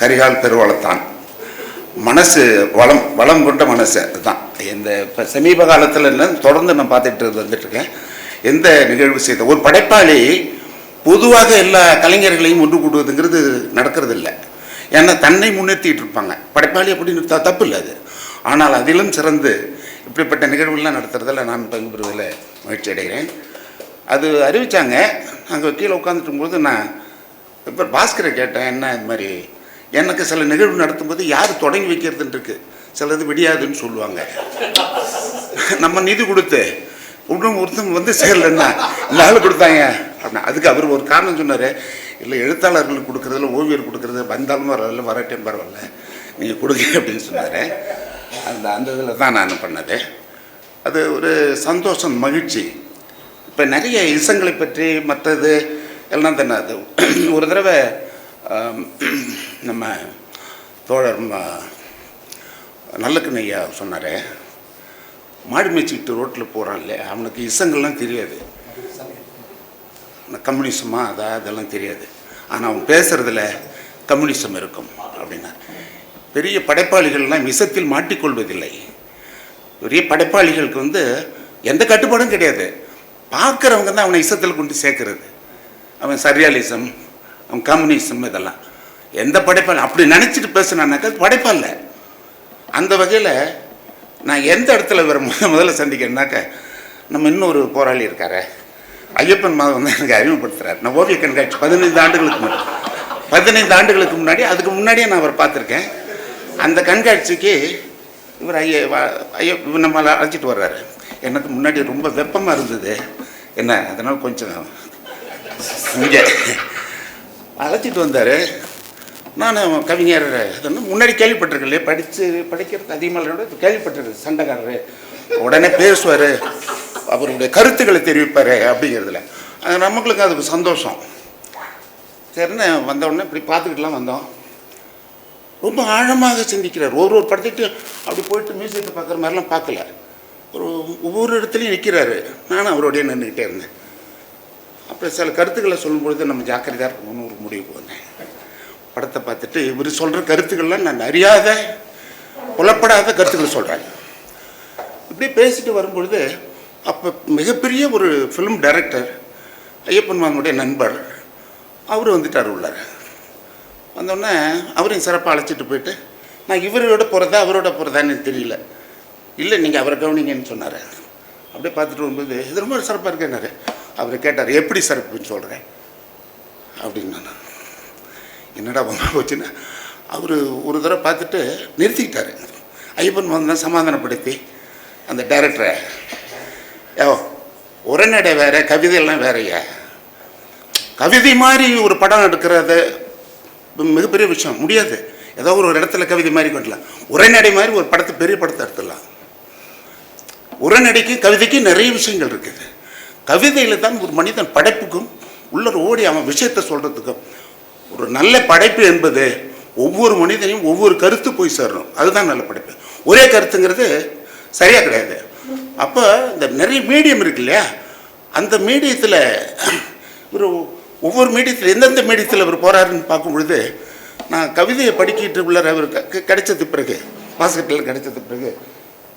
கரிகால் பெருவளத்தான். மனசு வளம் வளம் கொண்ட மனசு அதுதான். இந்த இப்போ சமீப காலத்தில் என்ன தொடர்ந்து நான் பார்த்துட்டு வந்துட்டுருக்கேன் எந்த நிகழ்வு செய்த ஒரு படைப்பாளி பொதுவாக எல்லா கலைஞர்களையும் ஒன்று கூடுவதுங்கிறது நடக்கிறது இல்லை ஏன்னா தன்னை முன்னிறுத்திட்டு இருப்பாங்க. படைப்பாளி அப்படின்னு நிறுத்தா தப்பு இல்லை அது. ஆனால் அதிலும் சிறந்து இப்படிப்பட்ட நிகழ்வுகள்லாம் நடத்துறதில் நான் பங்கு பெறுவதில் மகிழ்ச்சி அடைகிறேன். அது அறிவித்தாங்க அங்கே கீழே உட்காந்துட்டும் போது நான் இப்போ பாஸ்கரை கேட்டேன் என்ன இது மாதிரி எனக்கு சில நிகழ்வு நடத்தும்போது யார் தொடங்கி வைக்கிறதுன்ருக்கு சிலது விடியாதுன்னு சொல்லுவாங்க. நம்ம நிதி கொடுத்து இன்னும் ஒருத்தன் வந்து சேரலன்னா நாள் கொடுத்தாங்க. அப்படின்னா அதுக்கு அவர் ஒரு காரணம் சொன்னார். இல்லை எழுத்தாளர்களுக்கு கொடுக்குறதுல ஓவியர் கொடுக்குறது வந்தாலும் வரல வரட்டேன் பரவாயில்ல. நீங்கள் கொடுங்க அப்படின்னு சொன்னார். அந்த அந்த இதில் தான் நான் பண்ணது. அது ஒரு சந்தோஷம் மகிழ்ச்சி. இப்போ நிறைய இசங்களை பற்றி மற்றது எல்லாம் தானே அது. ஒரு தடவை நம்ம தோழர் நல்லக்கண்ணையா சொன்னாரே சொன்னார் மாடு மேய்ச்சிக்கிட்டு ரோட்டில் போகிறான் இல்லையா? அவனுக்கு இசங்கள்லாம் தெரியாது. கம்யூனிசமாக அதா அதெல்லாம் தெரியாது. ஆனால் அவன் பேசுகிறதுல கம்யூனிசம் இருக்கும் அப்படின்னா பெரிய படைப்பாளிகள்லாம் விஷத்தில் மாட்டிக்கொள்வதில்லை. பெரிய படைப்பாளிகளுக்கு வந்து எந்த கட்டுப்பாடும் கிடையாது. பார்க்குறவங்க தான் அவனை இசத்தில் கொண்டு சேர்க்கறது. அவன் சர்ரியாலிசம் அவன் கம்யூனிசம் இதெல்லாம். எந்த படைப்பால் அப்படி நினச்சிட்டு பேசுனானாக்கா படைப்பா இல்லை. அந்த வகையில் நான் எந்த இடத்துல வர முதல்ல சந்திக்கிறேன்னாக்க நம்ம இன்னொரு போராளி இருக்கார். ஐயப்பன் மாதம் வந்து எனக்கு அறிமுகப்படுத்துகிறார் நான் ஓவிய கண்காட்சி பதினைந்து ஆண்டுகளுக்கு முன்னாடி பதினைந்து ஆண்டுகளுக்கு முன்னாடி அதுக்கு முன்னாடியே நான் அவர் பார்த்துருக்கேன். அந்த கண்காட்சிக்கு இவர் ஐய ஐயோ ஐய இவர் நம்மளை அழைச்சிட்டு வர்றாரு. எனக்கு முன்னாடி ரொம்ப வெப்பமாக இருந்தது. என்ன அதனால் கொஞ்சம் இங்கே அழைச்சிட்டு வந்தார். நான் கவிஞர் இதுன்னு முன்னாடி கேள்விப்பட்டிருக்கேன் இல்லையா? படித்து படிக்கிறது அதிகமாக கேள்விப்பட்டிருக்கு சண்டைக்காரரு. உடனே பேசுவார். அவருடைய கருத்துக்களை தெரிவிப்பார் அப்படிங்கிறதுல. அது நம்மளுக்கு அதுக்கு சந்தோஷம். சரின்னு வந்தவுடனே இப்படி பார்த்துக்கிட்டுலாம் வந்தோம். ரொம்ப ஆழமாக சிந்திக்கிறார். ஒரு ஒரு படத்துக்கு அப்படி போயிட்டு மியூசியத்தை பார்க்குற மாதிரிலாம் பார்க்கல. ஒரு ஒவ்வொரு இடத்துலையும் நிற்கிறாரு நானும் அவரோடய நின்றுக்கிட்டே இருந்தேன். அப்புறம் சில கருத்துக்களை சொல்லும்பொழுது நம்ம ஜாக்கிரதையாக இருக்கணும்னு ஒரு முடிவுக்கு வந்தேன். படத்தை பார்த்துட்டு இவர் சொல்கிற கருத்துக்கள்லாம் நான் அறியாத புலப்படாத கருத்துக்கள் சொல்கிறேன் இப்படி பேசிட்டு வரும்பொழுது அப்போ மிகப்பெரிய ஒரு ஃபிலிம் டைரக்டர் ஐயப்பன் மாமனுடைய நண்பர் அவர் வந்துட்டார் உள்ளார். வந்தோடனே அவரையும் சிறப்பாக அழைச்சிட்டு போயிட்டு நான் இவரோட போகிறதா அவரோட போகிறதான்னு தெரியல. இல்லை நீங்கள் அவரை கவனிங்கன்னு சொன்னார். அப்படியே பார்த்துட்டு வரும்போது இது ரொம்ப சிறப்பாக இருக்கேன்னாரு. அவர் கேட்டார் எப்படி சிறப்புன்னு சொல்கிறேன் அப்படின்னு நான் என்னடா பொம்மை போச்சுன்னா அவர் ஒரு தடவை பார்த்துட்டு நிறுத்திக்கிட்டாரு. ஐயப்பன் வந்து சமாதானப்படுத்தி அந்த டைரக்டரை ஏ உரைநடை வேற கவிதையெல்லாம் வேறையா? கவிதை மாதிரி ஒரு படம் எடுக்கிறது மிகப்பெரிய விஷயம். முடியாது. ஏதோ ஒரு இடத்துல கவிதை மாதிரி கொண்டலாம் உரைநடை மாதிரி ஒரு படத்தை பெரிய படத்தை எடுத்துடலாம். உரைநடைக்கு கவிதைக்கு நிறைய விஷயங்கள் இருக்குது. கவிதையில் தான் ஒரு மனிதன் படைப்புக்கும் உள்ள ஓடி அவன் விஷயத்தை சொல்கிறதுக்கும் ஒரு நல்ல படைப்பு என்பது ஒவ்வொரு மனிதனையும் ஒவ்வொரு கருத்து போய் சேரணும். அதுதான் நல்ல படைப்பு. ஒரே கருத்துங்கிறது சரியாக கிடையாது. அப்போ இந்த நிறைய மீடியம் இருக்கு இல்லையா? அந்த மீடியத்தில் ஒரு ஒவ்வொரு மீடியத்தில் எந்தெந்த மீடியத்தில் அவர் போகிறாருன்னு பார்க்கும் பொழுது நான் கவிதையை படிக்கிட்டு உள்ள அவர் க- கிடைச்சது பிறகு பாஸ்கெட்டில் கிடைச்சது பிறகு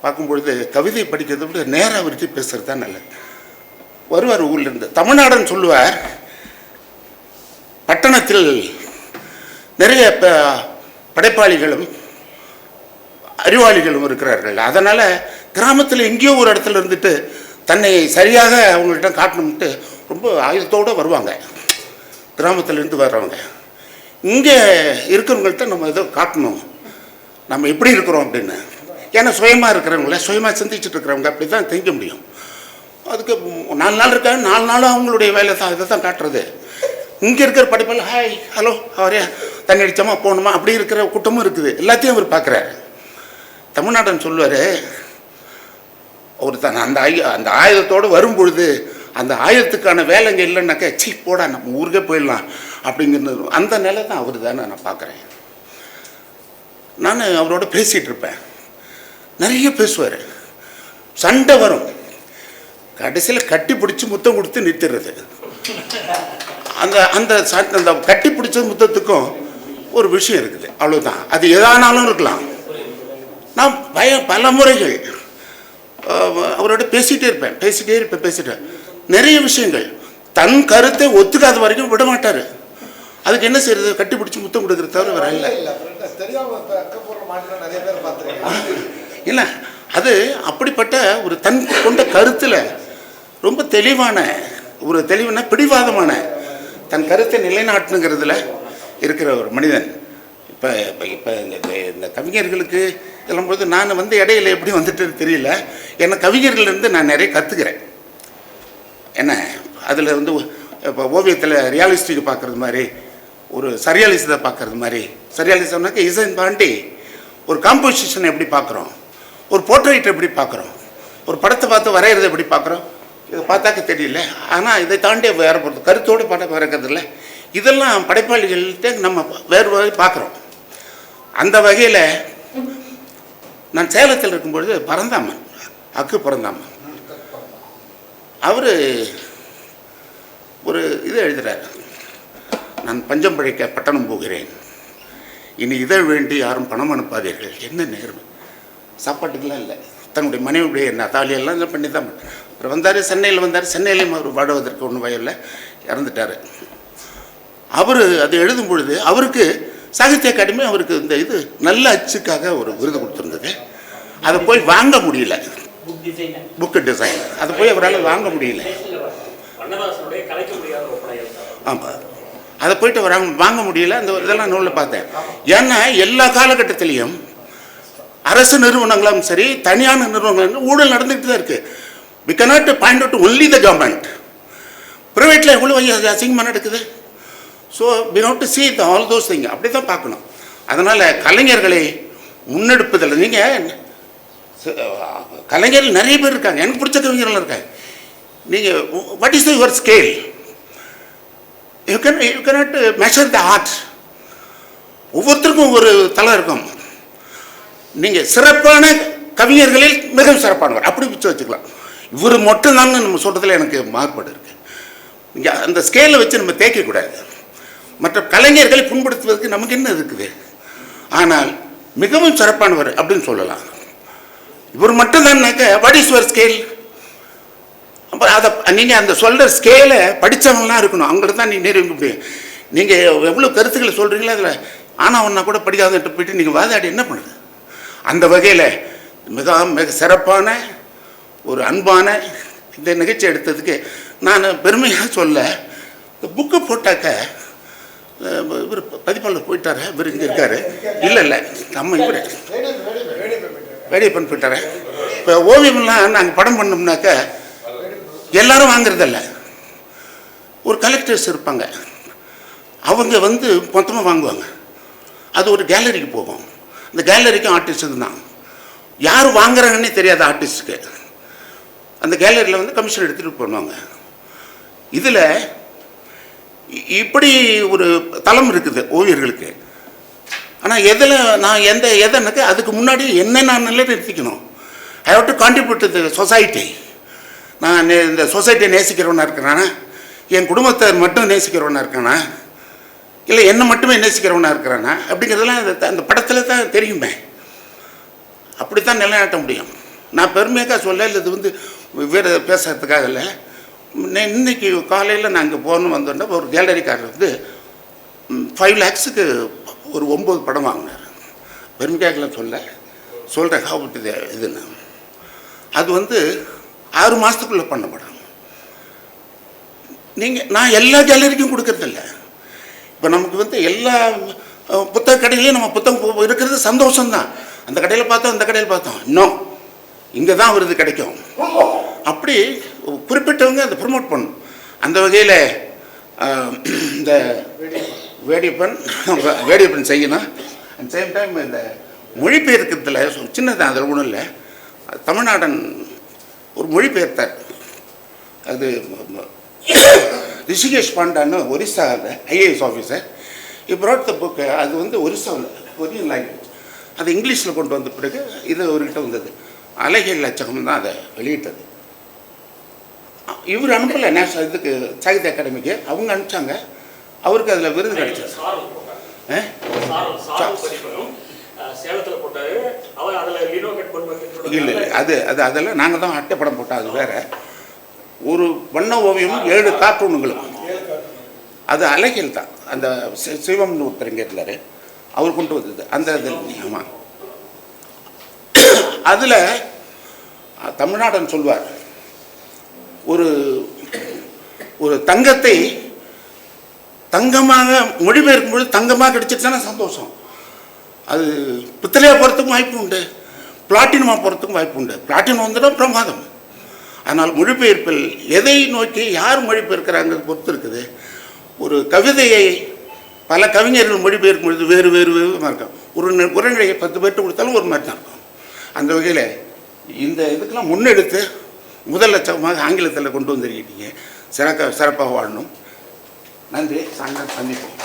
பார்க்கும் பொழுது கவிதையை படிக்கிறத விட நேராக அவர்கிட்ட பேசுகிறது தான் நல்லது. வருவார் ஊர்லேருந்து தமிழ்நாடுன்னு சொல்லுவார். பட்டணத்தில் நிறைய படைப்பாளிகளும் அறிவாளிகளும் இருக்கிறார்கள். அதனால் கிராமத்தில் எங்கேயோ ஒரு இடத்துல இருந்துட்டு தன்னை சரியாக அவங்கள்ட்ட காட்டணும்ட்டு ரொம்ப ஆயுதத்தோடு வருவாங்க. கிராமத்திலேருந்து வர்றவங்க. இங்கே இருக்கிறவங்கள்ட்ட நம்ம ஏதோ காட்டணும். நம்ம எப்படி இருக்கிறோம் அப்படின்னு. ஏன்னா சுயமாக இருக்கிறவங்கள சுயமாக சிந்திச்சுட்டு இருக்கிறவங்க அப்படி தான் தெரிஞ்ச முடியும். அதுக்கு நாலு நாள் இருக்காங்க நாலு நாளும் அவங்களுடைய வேலை தான் இதை தான் காட்டுறது. இங்கே இருக்கிற படிப்பெல்லாம் ஹாய் ஹலோ அவரே தண்ணி அடித்தோமா போகணுமா? அப்படி இருக்கிற கூட்டமும் இருக்குது. எல்லாத்தையும் அவர் பார்க்குறாரு. தமிழ்நாடன் சொல்லுவார் ஒரு தன் அந்த ஆயு அந்த ஆயுதத்தோடு வரும்பொழுது அந்த ஆயுதத்துக்கான வேலைங்க இல்லைன்னாக்கா சீ போடா நம்ம ஊருக்கே போயிடலாம். அப்படிங்கிறது அந்த நிலை தான் அவர் தானே நான் பார்க்குறேன். நான் அவரோட பேசிகிட்டு இருப்பேன். நிறைய பேசுவார். சண்டை வரும். கடைசியில் கட்டி பிடிச்சி முத்தம் கொடுத்து நிறுத்துறது அந்த அந்த அந்த கட்டி பிடிச்ச முத்தத்துக்கும் ஒரு விஷயம் இருக்குது. அவ்வளவுதான். அது எதானாலும் இருக்கலாம். நான் பய பல முறைகள் அவரோட பேசிகிட்டே இருப்பேன். பேசிகிட்டே இருப்பேன் பேசிட்டேன். நிறைய விஷயங்கள். தன் கருத்தை ஒத்துக்காத வரைக்கும் விட மாட்டார். அதுக்கு என்ன செய்யறது கட்டி பிடிச்சி முத்தம் கொடுக்குறது தவிர வேற இல்லை. இல்லை அது அப்படிப்பட்ட ஒரு தன் கொண்ட கருத்தில் ரொம்ப தெளிவான ஒரு தெளிவுனா பிடிவாதமான தன் கருத்தை நிலைநாட்டுங்கிறதுல இருக்கிற ஒரு மனிதன். இப்போ இப்போ இப்போ இந்த இந்த- கவிஞர்களுக்கு இதெல்லாம் போது நான் வந்து இடையில எப்படி வந்துட்டுன்னு தெரியல. ஏன்னா கவிஞர்கள்லேருந்து நான் நிறைய கற்றுக்கிறேன் என்ன அதில் வந்து இப்போ ஓவியத்தில் ரியாலிஸ்டிக் பார்க்குறது மாதிரி ஒரு சரியாலிசத்தை பார்க்குறது மாதிரி. சரியாலிசம்னாக்க இசைன் தாண்டி ஒரு காம்போசிஷன் எப்படி பார்க்குறோம் ஒரு போர்ட்ரைட் எப்படி பார்க்குறோம் ஒரு படத்தை பார்த்து வரைகிறத எப்படி பார்க்குறோம் இதை பார்த்தாக்க தெரியல. ஆனால் இதை தாண்டி வேறு பொறுத்து கருத்தோடு படம் வரைக்கிறதில்ல இதெல்லாம் படைப்பாளிகள்கிட்ட நம்ம வேறு வகை பார்க்குறோம். அந்த வகையில் நான் சேலத்தில் இருக்கும்பொழுது பரந்தாமன் அக்கு பரந்தாமன். அவர் ஒரு இது எழுதுகிறார் நான் பஞ்சம் பழைக்க பட்டணம் போகிறேன். இனி இதழ் வேண்டி யாரும் பணம் அனுப்பாதீர்கள். என்ன நேர்மை? சாப்பாட்டுக்கெல்லாம் இல்லை. தன்னுடைய மனைவியுடைய நதாலியெல்லாம் இதை பண்ணி தான் அவர் வந்தார் சென்னையில் வந்தார். சென்னையிலையும் அவர் வாடுவதற்கு ஒன்றும் வயலில் இறந்துட்டார். அவர் அது எழுதும் பொழுது அவருக்கு சாகித்ய அகாடமி அவருக்கு இந்த இது நல்ல அச்சுக்காக ஒரு விருது கொடுத்துருந்தது. அதை போய் வாங்க முடியல. புக் புக்கு டிசைன் அதை போய் அவரால் வாங்க முடியல. ஆமாம் அதை போயிட்டு வராங்க வாங்க முடியல. அந்த இதெல்லாம் நூலில் பார்த்தேன். ஏன்னா எல்லா காலகட்டத்திலையும் அரசு நிறுவனங்களும் சரி தனியான நிறுவனங்களும் ஊழல் நடந்துகிட்டு தான் இருக்குது we can't point out only the government ப்ரைவேட்டில் எவ்வளோ அசிங்கமாக நடக்குது? So we have to see the all those thing அப்படி தான் பார்க்கணும். அதனால் கலைஞர்களை முன்னெடுப்பதில் நீங்கள் கலைஞர்கள் நிறைய பேர் இருக்காங்க. எனக்கு பிடிச்ச கவிஞர்கள் இருக்காங்க. நீங்கள் what is your scale you can you cannot measure the art ஒவ்வொருத்தருக்கும் ஒரு தலை இருக்கும். நீங்கள் சிறப்பான கவிஞர்களில் மிகவும் சிறப்பானவர். அப்படி பிடிச்சி வச்சுக்கலாம். இவர் மட்டும்தான் நம்ம சொல்கிறதுல எனக்கு மாறுபாடு இருக்குது அந்த ஸ்கேலை வச்சு நம்ம தேய்க்கக்கூடாது மற்ற கலைஞர்களை புண்படுத்துவதற்கு நமக்கு என்ன இருக்குது? ஆனால் மிகவும் சிறப்பானவர் அப்படின்னு சொல்லலாம். இவர் மட்டும்தான்னாக்க வாட் இஸ் யுவர் ஸ்கேல் அப்போ அதை நீங்கள் அந்த சொல்கிற ஸ்கேலை படித்தவங்களாம் இருக்கணும். அவங்களுக்கு தான் நீங்கள் நிரூபிக்க முடியும் நீங்கள் எவ்வளோ கருத்துக்களை சொல்கிறீங்களோ அதில் ஆனால் ஒன்றா கூட படிக்காதன்ட்டு போயிட்டு நீங்கள் வாதாடி என்ன பண்ணுது அந்த வகையில் மிக மிக சிறப்பான ஒரு அன்பான இந்த நிகழ்ச்சி எடுத்ததுக்கு நான் பெருமையாக சொல்ல இந்த புக்கு போட்டாக்க இவர் பதிப்பாளர் போயிட்டாரு? இவர் இங்கே இருக்காரு. இல்லை இல்லை. நம்ம இவர். வேடியப்பன் போயிட்டார? இப்போ ஓவியம்லாம் நாங்கள் படம் பண்ணோம்னாக்க எல்லாரும் வாங்குறதில்ல. ஒரு கலெக்டர்ஸ் இருப்பாங்க. அவங்க வந்து மொத்தமாக வாங்குவாங்க. அது ஒரு கேலரிக்கு போகும். அந்த கேலரிக்கும் ஆர்டிஸ்ட்டுக்கு தான். யார் வாங்குறாங்கன்னே தெரியாது ஆர்டிஸ்ட்டுக்கு அந்த கேலரியில் வந்து கமிஷன் எடுத்துகிட்டு பண்ணுவாங்க இதில் இப்படி ஒரு தளம் இருக்குது ஓவியர்களுக்கு ஆனால் எதில் நான் எந்த எதனுக்கு அதுக்கு முன்னாடி என்ன நான் நல்லா நிறுத்திக்கணும் I have to contribute society நான் நே- இந்த சொசைட்டியை நேசிக்கிறவனாக இருக்கிறானா? என் குடும்பத்தை மட்டும் நேசிக்கிறவனாக இருக்கானா இல்லை என்னை மட்டுமே நேசிக்கிறவனாக இருக்கிறானா? அப்படிங்கிறதெல்லாம் அந்த- அந்த படத்தில் தான் தெரியுமே. அப்படித்தான் நிலைநாட்ட முடியும். நான் பெருமையாக சொல்ல இல்லை இது வந்து வேறு பேசுகிறதுக்காக இல்லை. இன்னைக்கு காலையில் நான் இங்கே போகணும் வந்தோன்னா ஒரு கேலரிக்காரர் வந்து ஃபைவ் லேக்ஸுக்கு ஒரு ஒம்பது படம் வாங்கினார். பெருமைக்காகலாம் சொல்ல. சொல்கிறேன் ஹாபட் இதுன்னு. அது வந்து ஆறு மாதத்துக்குள்ளே பண்ண படம். நீங்கள் நான் எல்லா கேலரிக்கும் கொடுக்கறதில்ல இப்போ நமக்கு வந்து எல்லா புத்தக கடையிலையும் நம்ம புத்தகம் இருக்கிறது சந்தோஷம்தான். அந்த கடையில் பார்த்தோம் இந்த கடையில் பார்த்தோம். இன்னும் இங்கே தான் விருது கிடைக்கும். அப்படி குறிப்பிட்டவங்க அதை ப்ரொமோட் பண்ணும் அந்த வகையில் இந்த வேடியப்பன் வேடியப்பன் செய்யணும். அட் சேம் டைம் இந்த மொழிபெயர்க்கிறதுல சின்னதான் அதில் ஒன்றும் இல்லை. தமிழ்நாடன் ஒரு மொழிபெயர்த்தார். அது ரிஷிகேஷ் பாண்டான்னு ஒரிஸ்சாவில் ஐஏஎஸ் ஆஃபீஸர். இப்போ த புக்கு அது வந்து ஒரிசாவில் ஒரியன் லாங்குவேஜ் அது இங்கிலீஷில் கொண்டு வந்த பிறகு இது அவர்கிட்ட வந்தது. அலைகள் லட்சகம் தான் அதை வெளியிட்டது. இவர் அனுப்பலை நேஷனல் இதுக்கு சாகித்ய அகாடமிக்கு. அவங்க அனுப்பிச்சாங்க. அவருக்கு அதில் விருது கிடைச்சது. இல்லை இல்லை. அது அது அதெல்லாம் நாங்கள் தான் அட்டைப்படம் போட்டோம். அது வேற. ஒரு வண்ண ஓவியம் ஏழு கார்ட்டூனுங்களும் அது அழகியல் தான். அந்த சிவம்னு ஒருத்தர் இருந்தார். அவர் கொண்டு வந்தது. அந்த இது ஆமாம் அதில் தமிழ்நாடன் சொல்வார் ஒரு ஒரு தங்கத்தை தங்கமாக மொழிபெயர்க்கும்போது தங்கமாக கிடைச்சிட்டுனா சந்தோஷம். அது பித்தளையாக போகிறதுக்கும் வாய்ப்பு உண்டு பிளாட்டினமாக போகிறதுக்கும் வாய்ப்பு உண்டு. பிளாட்டினம் வந்துடும் பிரமாதம். அதனால் மொழிபெயர்ப்பில் எதை நோக்கி யார் மொழிபெயர்க்கிறாங்கிறது பொறுத்து இருக்குது. ஒரு கவிதையை பல கவிஞர்கள் மொழிபெயர்க்கும் பொழுது வேறு வேறு விதமாக இருக்கும் ஒரு நி- உரைநடையை பத்து பேர்ட்டு கொடுத்தாலும் ஒரு மாதிரி தான் இருக்கும். அந்த வகையில் இந்த இதுக்கெல்லாம் முன்னெடுத்து முதல் லட்சமாக ஆங்கிலத்தில் கொண்டு வந்திருக்கீங்க. சிறக்க சிறப்பாக வாழணும். நன்றி. சாயங்காலம் சந்திப்போம்.